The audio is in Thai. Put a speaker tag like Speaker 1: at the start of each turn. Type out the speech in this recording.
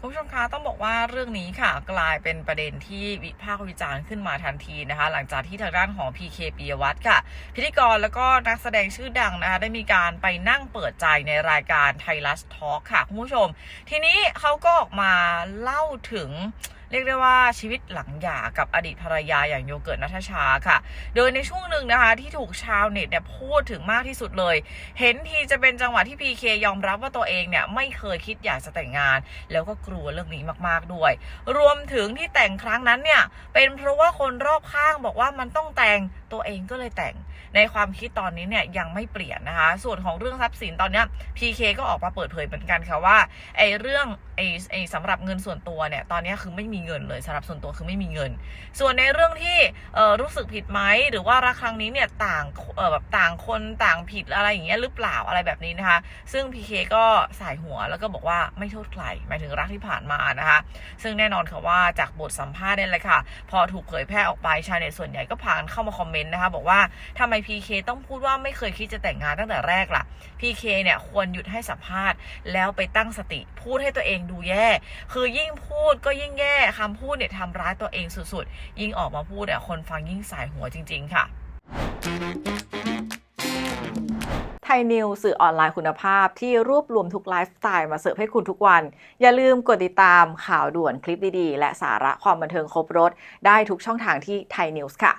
Speaker 1: คุณผู้ชมคะต้องบอกว่าเรื่องนี้ค่ะกลายเป็นประเด็นที่วิพากษ์วิจารณ์ขึ้นมาทันทีนะคะ หลังจากที่ทางด้านของ PK ปียวัฒน์ค่ะ พิธีกรแล้วก็นักแสดงชื่อดังนะคะได้มีการไปนั่งเปิดใจในรายการไทยรัฐทอล์กค่ะ คุณผู้ชม ทีนี้เขาก็ออกมาเล่าถึง เรียกได้ว่าชีวิตหลังหย่ากับอดีตภรรยาอย่างโยเกิร์ตนัทชาค่ะ โดยในช่วงหนึ่งนะคะ ที่ถูกชาวเน็ตเนี่ยพูดถึงมากที่สุดเลย เห็นทีจะเป็นจังหวะที่พีเคยอมรับว่าตัวเองเนี่ยไม่เคยคิดอยากจะแต่งงาน แล้วก็กลัวเรื่องนี้มากๆด้วย รวมถึงที่แต่งครั้งนั้นเนี่ยเป็นเพราะว่าคนรอบข้างบอกว่ามันต้องแต่ง ตัวเองก็เลยแต่งในความคิดตอนนี้เนี่ยยังไม่เปลี่ยนนะคะ ส่วนของเรื่องทรัพย์สินตอนนี้ PK ก็ออกมาเปิดเผยเหมือนกันค่ะว่าไอ้เรื่องไอ้ไอ้สำหรับเงินส่วนตัวเนี่ยตอนนี้คือไม่มีเงินเลยสำหรับส่วนตัวคือไม่มีเงิน ส่วนในเรื่องที่เออรู้สึกผิดไหมหรือว่ารักครั้งนี้เนี่ยต่างเออแบบต่างคนต่างผิดอะไรอย่างเงี้ยหรือเปล่าอะไรแบบนี้นะคะ ซึ่ง PK ก็สายหัวแล้วก็บอกว่าไม่โทษใครหมายถึงรักที่ผ่านมานะคะ ซึ่งแน่นอนค่ะว่าจากบทสัมภาษณ์เนี่ยแหละค่ะ พอถูกเผยแพร่ออกไปชาวเน็ตส่วนใหญ่ก็พากันเข้ามาคอมเมนต์นะคะ บอกว่าทำไม PK ต้องพูดว่าไม่เคยคิดจะแต่งงานตั้งแต่แรกล่ะ PK เนี่ยควรหยุดให้สัมภาษณ์ แล้วไปตั้งสติพูดให้ตัวเองดูแย่ คือยิ่งพูดก็ยิ่งแย่คำพูดเนี่ยทำร้ายตัวเองสุดๆ ยิ่งออกมาพูดเนี่ยคนฟังยิ่งสายหัวจริง ๆ ค่ะไทยนิวสื่อออนไลน์คุณภาพที่รวบรวมทุกไลฟ์สไตล์มาเสิร์ฟให้คุณทุกวัน อย่าลืมกดติดตามข่าวด่วนคลิปดีๆ และสาระความบันเทิงครบรถ ได้ทุกช่องทางที่ไทยนิวส์ค่ะ